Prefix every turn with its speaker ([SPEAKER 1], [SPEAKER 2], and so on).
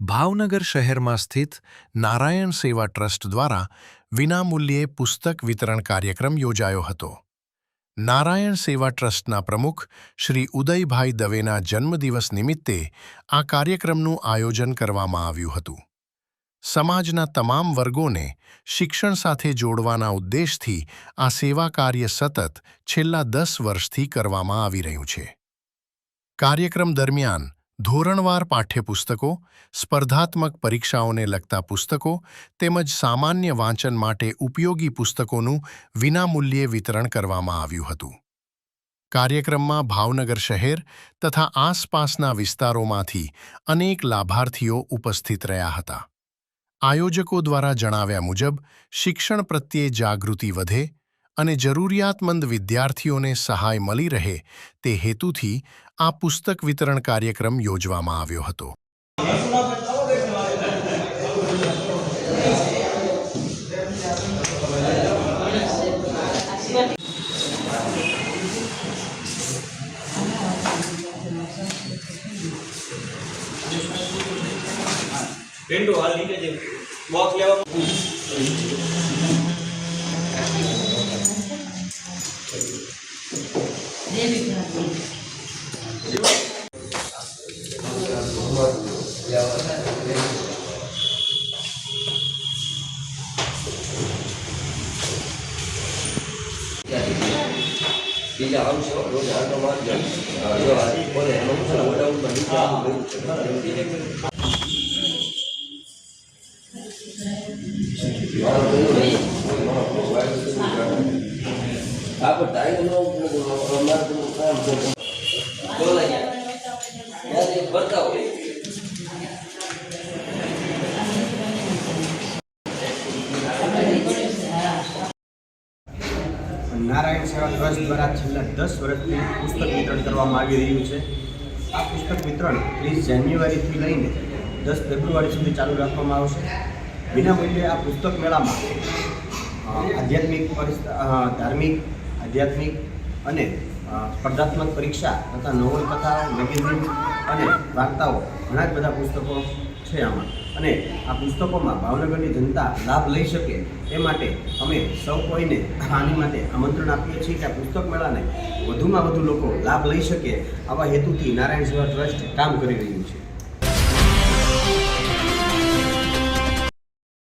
[SPEAKER 1] ભાવનગર શહેરમાં સ્થિત નારાયણ સેવા ટ્રસ્ટ દ્વારા વિનામૂલ્યે પુસ્તક વિતરણ કાર્યક્રમ યોજાયો હતો. નારાયણ સેવા ટ્રસ્ટના પ્રમુખ શ્રી ઉદયભાઈ દવેના જન્મદિવસ નિમિત્તે આ કાર્યક્રમનું આયોજન કરવામાં આવ્યું હતું. સમાજના તમામ વર્ગોને શિક્ષણ સાથે જોડવાના ઉદ્દેશથી આ સેવા કાર્ય સતત છેલ્લા દસ વર્ષથી કરવામાં આવી રહ્યું છે. કાર્યક્રમ દરમિયાન ધોરણવાર પાઠ્યપુસ્તકો, સ્પર્ધાત્મક પરીક્ષાઓને લગતા પુસ્તકો તેમજ સામાન્ય વાંચન માટે ઉપયોગી પુસ્તકોનું વિનામૂલ્યે વિતરણ કરવામાં આવ્યું હતું. કાર્યક્રમમાં ભાવનગર શહેર તથા આસપાસના વિસ્તારોમાંથી અનેક લાભાર્થીઓ ઉપસ્થિત રહ્યા હતા. આયોજકો દ્વારા જણાવ્યા મુજબ, શિક્ષણ પ્રત્યે જાગૃતિ વધે અને જરૂરિયાતમંદ વિદ્યાર્થીઓને સહાય મળી રહે તે હેતુથી આ પુસ્તક વિતરણ કાર્યક્રમ યોજવામાં આવ્યો હતો.
[SPEAKER 2] પેન્ટો હાલ નીકળે છે. બોક્સ લેવા.
[SPEAKER 3] બીજા આવશે રોજ આટો મારજો જો આ બોલે અમુક છે ને મોટા ઉપર નીચે આવું ગયું. મારો આ પણ હોય.
[SPEAKER 4] નારાયણ સેવા ટ્રસ્ટ દ્વારા છેલ્લા દસ વર્ષથી પુસ્તક વિતરણ કરવામાં આવી રહ્યું છે. આ પુસ્તક વિતરણ ત્રીસ જાન્યુઆરીથી લઈને દસ ફેબ્રુઆરી સુધી ચાલુ રાખવામાં આવશે. વિનામૂલ્યે આ પુસ્તક મેળામાં આધ્યાત્મિક ધાર્મિક આધ્યાત્મિક અને સ્પર્ધાત્મક પરીક્ષા તથા નવલકથાઓ મેગેઝિન અને વાર્તાઓ ઘણા જ બધા પુસ્તકો છે આમાં. અને આ પુસ્તકોમાં ભાવનગરની જનતા લાભ લઈ શકે એ માટે અમે સૌ કોઈને આની માટે આમંત્રણ આપીએ છીએ કે આ પુસ્તક મેળાને વધુમાં વધુ લોકો લાભ લઈ શકે આવા હેતુથી નારાયણ સેવા ટ્રસ્ટ કામ કરી રહ્યું છે.